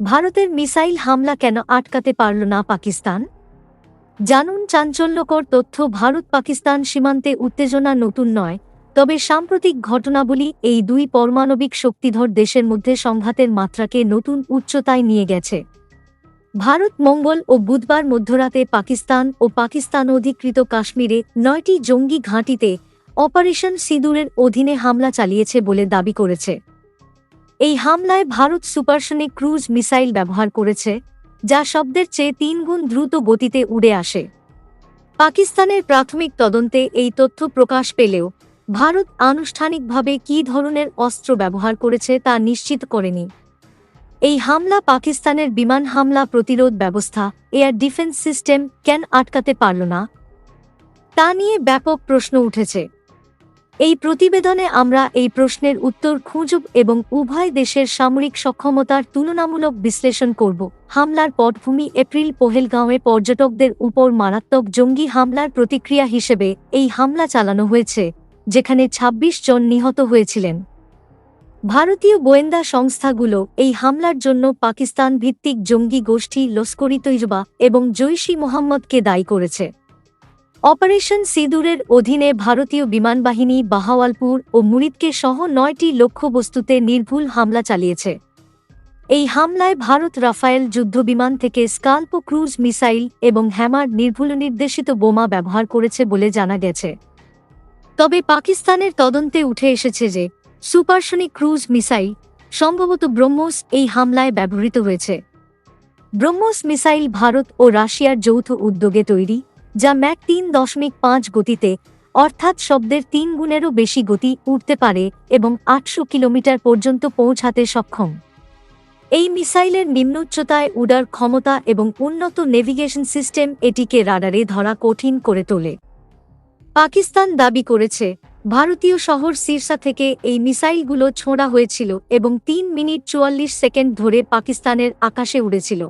ভারতের মিসাইল হামলা কেন আটকাতে পারল না পাকিস্তান? জানুন চাঞ্চল্যকর তথ্য ভারত পাকিস্তান সীমান্তে উত্তেজনা নতুন নয়, তবে সাম্প্রতিক ঘটনাবলী এই দুই পরমাণবিক শক্তিধর দেশের মধ্যে সংঘাতের মাত্রাকে নতুন উচ্চতায় নিয়ে গেছে। ভারত, মঙ্গল ও বুধবার মধ্যরাতে পাকিস্তান ও পাকিস্তান অধিকৃত কাশ্মীরে নয়টি জঙ্গি ঘাঁটিতে অপারেশন সিঁদুরের অধীনে হামলা চালিয়েছে বলে দাবি করেছে। এই হামলায় ভারত সুপারসনিক ক্রুজ মিসাইল ব্যবহার করেছে, যা শব্দের চেয়ে তিনগুণ দ্রুত গতিতে উড়ে আসে। পাকিস্তানের প্রাথমিক তদন্তে এই তথ্য প্রকাশ পেলেও, ভারত আনুষ্ঠানিকভাবে কী ধরনের অস্ত্র ব্যবহার করেছে তা নিশ্চিত করেনি। এই হামলা পাকিস্তানের বিমান হামলা প্রতিরোধ ব্যবস্থা, এয়ার ডিফেন্স সিস্টেম কেন আটকাতে পারল না। তা নিয়ে ব্যাপক প্রশ্ন উঠেছে। এই প্রতিবেদনে আমরা এই প্রশ্নের উত্তর খুঁজব এবং উভয় দেশের সামরিক সক্ষমতার তুলনামূলক বিশ্লেষণ করব। হামলার পটভূমি এপ্রিল পহেলগাঁওয়ে পর্যটকদের উপর মারাত্মক জঙ্গি হামলার প্রতিক্রিয়া হিসেবে এই হামলা চালানো হয়েছে, যেখানে ২৬ জন নিহত হয়েছিলেন। ভারতীয় গোয়েন্দা সংস্থাগুলো এই হামলার জন্য পাকিস্তান ভিত্তিক জঙ্গি গোষ্ঠী লস্করি তৈজবা এবং জৈশি মোহাম্মদকে দায়ী করেছে। অপারেশন সিঁদুরের অধীনে ভারতীয় বিমানবাহিনী বাহাওয়ালপুর ও মুরিদকে সহ নয়টি লক্ষ্যবস্তুতে নির্ভুল হামলা চালিয়েছে। এই হামলায় ভারত রাফায়েল যুদ্ধবিমান থেকে স্কাল্প ক্রুজ মিসাইল এবং হ্যামার নির্ভুল নির্দেশিত বোমা ব্যবহার করেছে বলে জানা গেছে। তবে পাকিস্তানের তদন্তে উঠে এসেছে যে, সুপারসনিক ক্রুজ মিসাইল সম্ভবত ব্রহ্মোস এই হামলায় ব্যবহৃত হয়েছে। ব্রহ্মোস মিসাইল ভারত ও রাশিয়ার যৌথ উদ্যোগে তৈরি যা ম্যাক তিন দশমিক পাঁচ গতিতে, অর্থাৎ শব্দের তিন গুণেরও বেশি গতি উঠতে পারে এবং আটশো কিলোমিটার পর্যন্ত পৌঁছাতে সক্ষম। এই মিসাইলের নিম্ন উচ্চতায় উড়ার ক্ষমতা এবং উন্নত নেভিগেশন সিস্টেম এটিকে রাডারে ধরা কঠিন করে তোলে। পাকিস্তান দাবি করেছে, ভারতীয় শহর সিরসা থেকে এই মিসাইলগুলো ছোঁড়া হয়েছিল এবং তিন মিনিট চুয়াল্লিশ সেকেন্ড ধরে পাকিস্তানের আকাশে উড়েছিল।